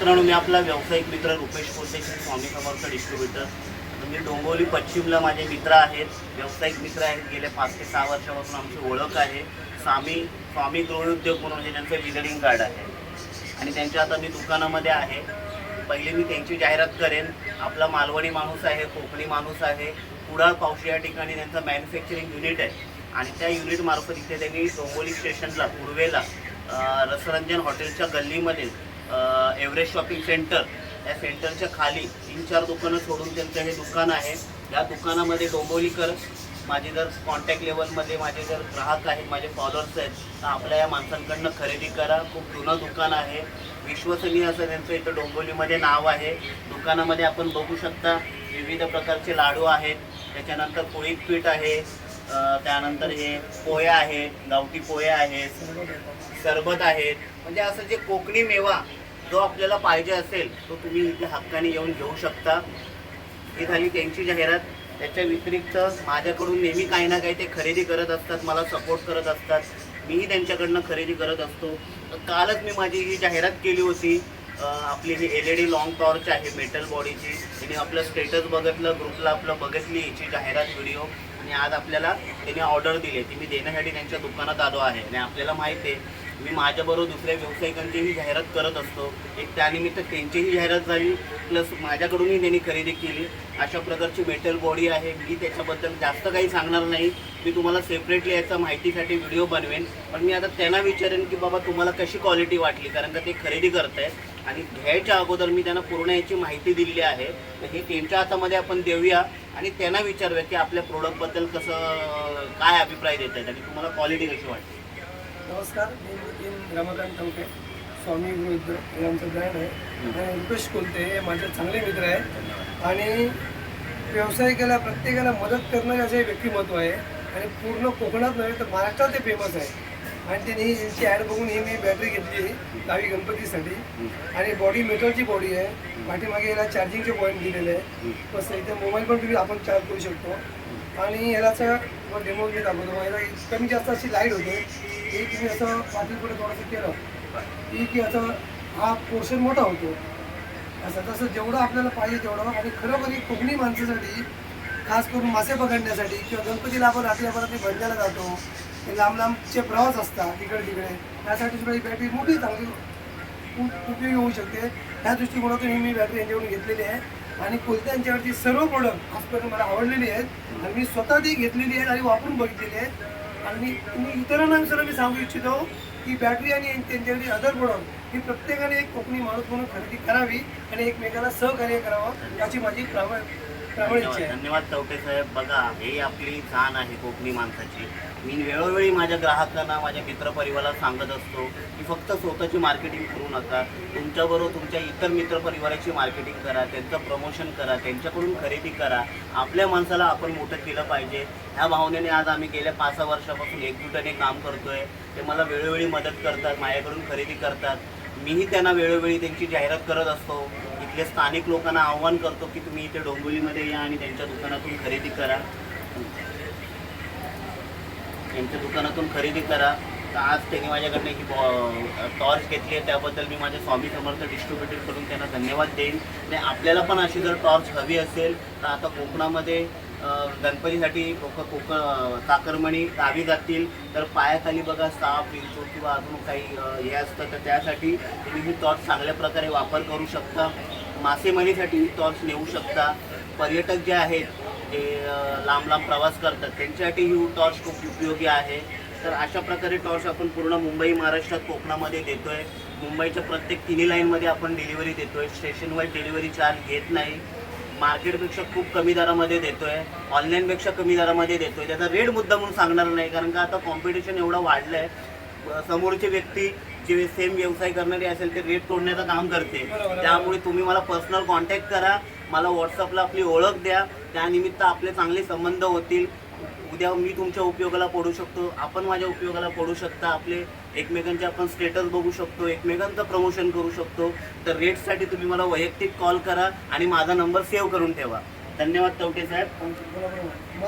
मित्रांनो मी आपला व्यावसायिक मित्र रुपेश कोलतेश्री स्वामी समर्थ डिस्ट्रीब्युटर मी डोंगोली पश्चिमला माझे मित्र आहेत व्यावसायिक मित्र आहेत. गेले पाच ते सहा वर्षापासून आमची ओळख आहे. स्वामी स्वामी गृहउद्योग म्हणून म्हणजे त्यांचं विजिटिंग कार्ड आहे. आणि त्यांच्या आता मी दुकानामध्ये आहे. पहिले मी त्यांची जाहिरात करेन. आपला मालवणी माणूस आहे कोकणी माणूस आहे. कुडाळ पावशी या ठिकाणी त्यांचं मॅन्युफॅक्चरिंग युनिट आहे. आणि त्या युनिटमार्फत इथे त्यांनी डोंबोली स्टेशनला पूर्वेला रसरंजन हॉटेलच्या गल्लीमध्ये एव्हरेस्ट शॉपिंग सेंटर या सेंटरच्या खाली तीन चार दुकानं सोडून त्यांचं हे दुकान आहे. या दुकानामध्ये डोंबोलीकर माझे जर कॉन्टॅक्ट लेवलमध्ये माझे जर ग्राहक आहेत माझे फॉलोअर्स आहेत तर आपल्या या माणसांकडनं खरेदी करा. खूप जुनं दुकान आहे. विश्वसनीय असं त्यांचं इथं डोंबोलीमध्ये नाव आहे. दुकानामध्ये आपण बघू शकता विविध प्रकारचे लाडू आहेत. त्याच्यानंतर पोळी पीठ आहे. त्यानंतर हे पोया आहेत गावठी पोया आहेत सरबत आहेत. म्हणजे असं जे कोकणी मेवा जो आपल्याला पाहिजे असेल तो तुम्ही इथे हक्काने येऊन घेऊ शकता. ही झाली त्यांची जाहिरात. त्याच्या व्यतिरिक्त माझ्याकडून नेहमी काही ना काही ते खरेदी करत असतात मला सपोर्ट करत असतात. मीही त्यांच्याकडनं खरेदी करत असतो. तर कालच मी माझी ही जाहिरात केली होती. आपली ही L E D long torch आहे मेटल बॉडीची तिने आपलं स्टेटस बघितलं ग्रुपला आपलं बघितली याची जाहिरात व्हिडिओ आणि आज आपल्याला त्यांनी ऑर्डर दिली. ती मी देण्यासाठी त्यांच्या दुकानात आलो आहे. आणि आपल्याला माहिती आहे मी माझ्याबरोबर दुसऱ्या व्यावसायिकांचीही जाहिरात करत असतो. एक त्यानिमित्त त्यांचीही जाहिरात झाली प्लस माझ्याकडूनही त्यांनी खरेदी केली. अशा प्रकारची मेटल बॉडी आहे. मी त्याच्याबद्दल जास्त काही सांगणार नाही. मी तुम्हाला सेपरेटली याचा माहितीसाठी व्हिडिओ बनवेन. पण मी आता त्यांना विचारेन की बाबा तुम्हाला कशी क्वालिटी वाटली? कारण का ते खरेदी करत आहेत आणि घ्यायच्या अगोदर मी त्यांना पूर्ण याची माहिती दिलेली आहे. तर हे त्यांच्या हातामध्ये आपण देऊया आणि त्यांना विचारूया की आपल्या प्रोडक्टबद्दल कसं काय अभिप्राय देत आहेत आणि तुम्हाला क्वालिटी कशी वाटते? नमस्कार मी नितीन रमाकांत टवके स्वामी विरुद्ध हे आमचं ब्रँड आहे. रुपेश कोलते हे माझे चांगले मित्र आहे आणि व्यवसायिकाला प्रत्येकाला मदत करणं असे व्यक्तिमत्व आहे. आणि पूर्ण कोकणात नव्हे तर महाराष्ट्रात ते फेमस आहे. आणि त्यांनी ही यांची ॲड बघून ही मी बॅटरी घेतली गावी गणपतीसाठी. आणि बॉडी मेटलची बॉडी आहे. पाठीमागे याला चार्जिंगचे पॉईंट दिलेले आहे. बस इथे मोबाईल पण तुम्ही आपण चार्ज करू शकतो. आणि ह्यालाचा डेमो मी दाखवतो. मग ह्याला कमी जास्त अशी लाइट होते. ही तुम्ही असं पाठी पुढे थोडंसं केलं. की की असं हा पोर्शन मोठा होतो. असं तसं जेवढं आपल्याला पाहिजे तेवढं. आणि खरोखर ही कोकणी माणसासाठी खास करून मासे पकडण्यासाठी किंवा गणपतीला आपण रात्री आपण भरण्याला जातो लांब लांबचे प्रवास असतात इकडे तिकडे. त्यासाठी सुद्धा ही बॅटरी मोठी चांगली उपयोगी होऊ शकते. त्या दृष्टिकोनातून ही मी बॅटरी यांच्याकडून घेतलेली आहे. आणि कोलत्यांच्यावरची सर्व प्रोडक्ट आजपर्यंत मला आवडलेली आहेत आणि मी स्वतः ती घेतलेली आहेत आणि वापरून बघितलेली आहेत. आणि मी इतरांना सुद्धा मी सांगू इच्छितो की बॅटरी आणि त्यांच्यावरची अदर प्रोडक्ट ही प्रत्येकाने एक कोकणी माणूस म्हणून खरेदी करावी आणि एकमेकाला सहकार्य करावं याची माझी प्रामाण प्रामाणिक धन्यवाद. चौके धन्यवाद साहेब. बघा हे आपली जाण आहे कोकणी माणसाची. मी वेळोवेळी माझ्या ग्राहकांना माझ्या मित्रपरिवाराला सांगत असतो की फक्त स्वतःची मार्केटिंग करू नका. तुमच्याबरोबर तुमच्या इतर मित्रपरिवाराची मार्केटिंग करा त्यांचं प्रमोशन करा त्यांच्याकडून खरेदी करा. आपल्या माणसाला आपण मोठं केलं पाहिजे. ह्या भावनेने आज आम्ही गेल्या पाच सहा वर्षापासून एकजुटाने काम करतोय. ते मला वेळोवेळी मदत करतात माझ्याकडून खरेदी करतात. मीही त्यांना वेळोवेळी त्यांची जाहिरात करत असतो. इथले स्थानिक लोकांना आव्हान करतो की तुम्ही इथे डोंबिवलीमध्ये या आणि त्यांच्या दुकानातून खरेदी करा. त्यांच्या दुकानातून खरेदी करा. तर आज त्यांनी माझ्याकडनं ही टॉर्च घेतली आहे. त्याबद्दल मी माझ्या स्वामी समर्थ डिस्ट्रीब्युटरकडून त्यांना धन्यवाद देईन. आणि आपल्याला पण अशी जर टॉर्च हवी असेल तर आता कोकणामध्ये गणपतीसाठी कोक कोक चाकरमणी गावी जातील. तर पायाखाली बघा साप विंचू किंवा अजून काही हे असतं तर त्यासाठी तुम्ही ही टॉर्च चांगल्या प्रकारे वापर करू शकता. मासेमारीसाठी टॉर्च नेऊ शकता. पर्यटक जे आहेत जे लांब लांब प्रवास करतात. त्यांच्यासाठी ही टॉर्च खूप उपयोगी आहे. तर अशा प्रकारे टॉर्च आपण पूर्ण मुंबई महाराष्ट्रात कोकणामध्ये देतोय. मुंबईच्या प्रत्येक तिन्ही लाईनमध्ये आपण डिलिव्हरी देतोय. स्टेशन वाईज डिलिव्हरी चार्ज घेत नाही. मार्केटपेक्षा खूप कमी दरामध्ये देतोय. ऑनलाईनपेक्षा कमी दरामध्ये देतोय. त्याचा रेट मुद्दा म्हणून सांगणार नाही कारण का आता कॉम्पिटिशन एवढं वाढलं आहे समोरची व्यक्ती जे सेम व्यवसाय करणारी असेल ते रेट तोडण्याचं काम करते. त्यामुळे तुम्ही मला पर्सनल कॉन्टॅक्ट करा मला व्हॉट्सअपला आपली ओळख द्या त्यानिमित्त आपले चांगले संबंध होतील. उद्या मी तुमच्या उपयोगाला पडू शकतो आपण माझ्या उपयोगाला पडू शकता. आपले एकमेकांचे आपण स्टेटस बघू शकतो एकमेकांचं प्रमोशन करू शकतो. तर रेटसाठी तुम्ही मला वैयक्तिक कॉल करा आणि माझा नंबर सेव्ह करून ठेवा. धन्यवाद तवटे साहेब.